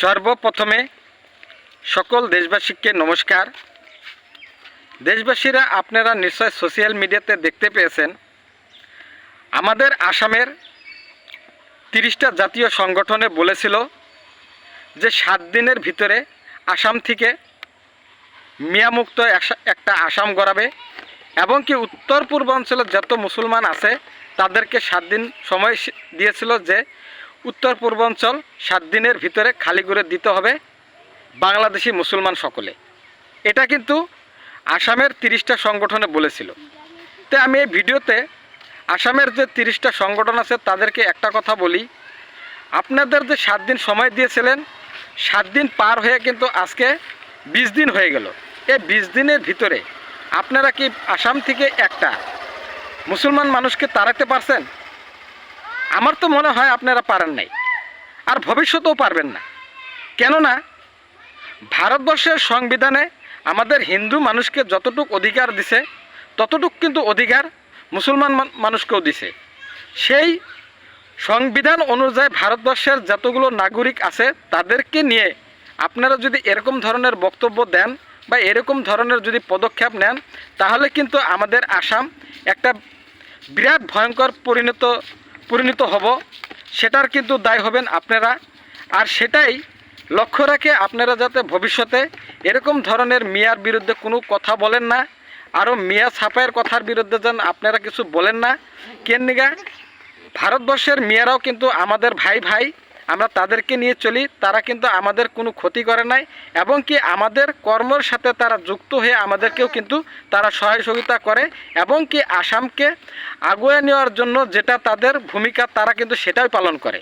সর্বপ্রথমে সকল দেশবাসীকে নমস্কার। দেশবাসীরা আপনারা নিশ্চয় সোশ্যাল মিডিয়াতে দেখতে পেয়েছেন। আমাদের আসামের তিরিশটা জাতীয় সংগঠনে বলেছিল যে সাত দিনের ভিতরে আসাম থেকে মিয়ামুক্ত একটা আসাম গড়াবে এবং কি উত্তর পূর্বাঞ্চলের যত মুসলমান আছে তাদেরকে সাত দিন সময় দিয়েছিল যে উত্তর পূর্বাঞ্চল সাত দিনের ভিতরে খালি করে দিতে হবে বাংলাদেশি মুসলমান সকলে। এটা কিন্তু আসামের তিরিশটা সংগঠনে বলেছিল। তো আমি এই ভিডিওতে আসামের যে তিরিশটা সংগঠন আছে তাদেরকে একটা কথা বলি। আপনাদের যে সাত দিন সময় দিয়েছিলেন, সাত দিন পার হয়ে কিন্তু আজকে বিশ দিন হয়ে গেল। এই বিশ দিনের ভিতরে আপনারা কি আসাম থেকে একটা মুসলমান মানুষকে তাড়াতে পারছেন? আমার তো মনে হয় আপনারা পারেন নাই, আর ভবিষ্যতেও পারবেন না। কেননা ভারতবর্ষের সংবিধানে আমাদের হিন্দু মানুষকে যতটুক অধিকার দিছে, ততটুক কিন্তু অধিকার মুসলমান মানুষকেও দিছে। সেই সংবিধান অনুযায়ী ভারতবর্ষের যতগুলো নাগরিক আছে, তাদেরকে নিয়ে আপনারা যদি এরকম ধরনের বক্তব্য দেন বা এরকম ধরনের যদি পদক্ষেপ নেন, তাহলে কিন্তু আমাদের আসাম একটা বিরাট ভয়ঙ্কর পরিণত পরিণত হব, সেটার কিন্তু দায় হবেন আপনারা। আর সেটাই লক্ষ্য রাখে আপনারা যাতে ভবিষ্যতে এরকম ধরনের মিয়ার বিরুদ্ধে কোনো কথা বলেন না, আরও মিয়া ছাপায়ের কথার বিরুদ্ধে যেন আপনারা কিছু বলেন না। কেন নিগা? ভারতবর্ষের মেয়েরাও কিন্তু আমাদের ভাই ভাই আমরা তাদেরকে নিয়ে চলি, তারা কিন্তু আমাদের কোনো ক্ষতি করে নাই এবং কি আমাদের কর্মের সাথে তারা যুক্ত হয়ে আমাদেরকেও কিন্তু তারা সহযোগিতা করে এবং কি আসামকে আগুয়ে নেওয়ার জন্য যেটা তাদের ভূমিকা, তারা কিন্তু সেটাই পালন করে।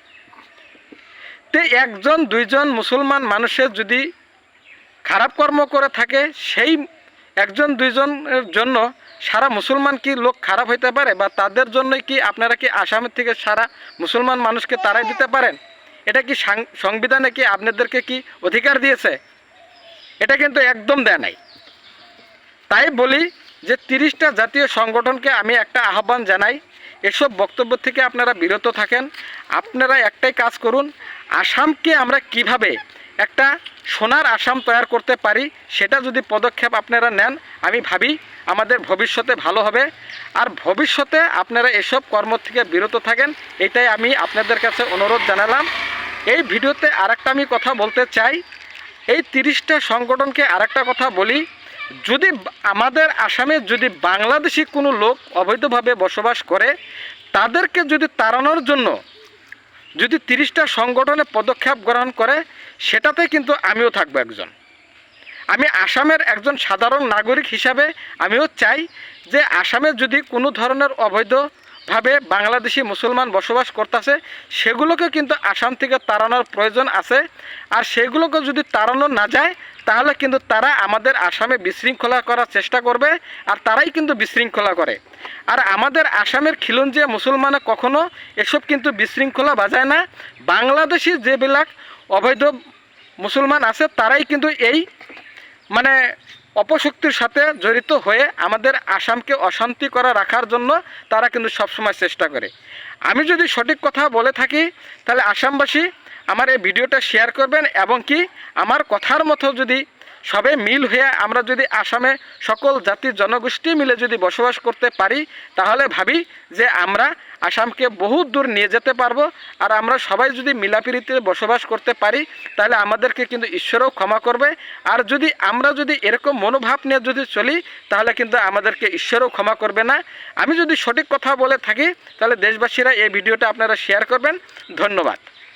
তে একজন, দুইজন মুসলমান মানুষের যদি খারাপ কর্ম করে থাকে, সেই একজন, দুইজনের জন্য সারা মুসলমান কি লোক খারাপ হইতে পারে বা তাদের জন্যই কি আপনারা কি আসামের থেকে সারা মুসলমান মানুষকে তারাই দিতে পারেন? এটা কি সংবিধানে কি আপনাদেরকে কি অধিকার দিয়েছে? এটা কিন্তু একদম দেয় নাই। তাই বলি যে তিরিশটা জাতীয় সংগঠনকে আমি একটা আহ্বান জানাই, এসব বক্তব্য থেকে আপনারা বিরত থাকেন, আপনারা একটাই কাজ করুন, আসামকে আমরা কীভাবে একটা সোনার আসাম তৈরি করতে পারি, সেটা যদি পদক্ষেপ আপনারা নেন, আমি ভাবি আমাদের ভবিষ্যতে ভালো হবে। আর ভবিষ্যতে আপনারা এসব কর্ম থেকে বিরত থাকেন, এটাই আমি আপনাদের কাছে অনুরোধ জানালাম। এই ভিডিওতে আরেকটা আমি কথা বলতে চাই। এই তিরিশটা সংগঠনকে আরেকটা কথা বলি। যদি আমাদের আসামে যদি বাংলাদেশি কোনো লোক অবৈধভাবে বসবাস করে, তাদেরকে যদি তাড়ানোর জন্য যদি তিরিশটা সংগঠনে পদক্ষেপ গ্রহণ করে, সেটাতে কিন্তু আমিও থাকব একজন। আমি আসামের একজন সাধারণ নাগরিক হিসাবে আমিও চাই যে আসামে যদি কোনো ধরনের অবৈধভাবে বাংলাদেশি মুসলমান বসবাস করতেছে, সেগুলোকে কিন্তু আসাম থেকে তাড়ানোর প্রয়োজন আছে। আর সেগুলোকে যদি তাড়ানো না যায়, তাহলে কিন্তু তারা আমাদের আসামে বিশৃঙ্খলা করার চেষ্টা করবে, আর তারাই কিন্তু বিশৃঙ্খলা করে। আর আমাদের আসামের খিলঞ্জিয়া মুসলমানে কখনো এসব কিন্তু বিশৃঙ্খলা বাজায় না। বাংলাদেশি যেবিলাক অবৈধ মুসলমান আছে, তারাই কিন্তু এই মানে অপশক্তির সাথে জড়িত হয়ে আমাদের আসামকে অশান্তি করা রাখার জন্য তারা কিন্তু সবসময় চেষ্টা করে। আমি যদি সঠিক কথা বলে থাকি, তাহলে আসামবাসী আমার এই ভিডিওটা শেয়ার করবেন এবং কি আমার কথার মতো যদি সবে মিল হয়ে আমরা যদি আসামে সকল জাতির জনগোষ্ঠী মিলে যদি বসবাস করতে পারি, তাহলে ভাবি যে আমরা আসামকে বহু দূর নিয়ে যেতে পারব। আর আমরা সবাই যদি মিলাপিরিতে বসবাস করতে পারি, তাহলে আমাদেরকে কিন্তু ঈশ্বরও ক্ষমা করবে। আর যদি আমরা যদি এরকম মনোভাব নিয়ে যদি চলি, তাহলে কিন্তু আমাদেরকে ঈশ্বরও ক্ষমা করবে না। আমি যদি সঠিক কথা বলে থাকি, তাহলে দেশবাসীরা এই ভিডিওটা আপনারা শেয়ার করবেন। ধন্যবাদ।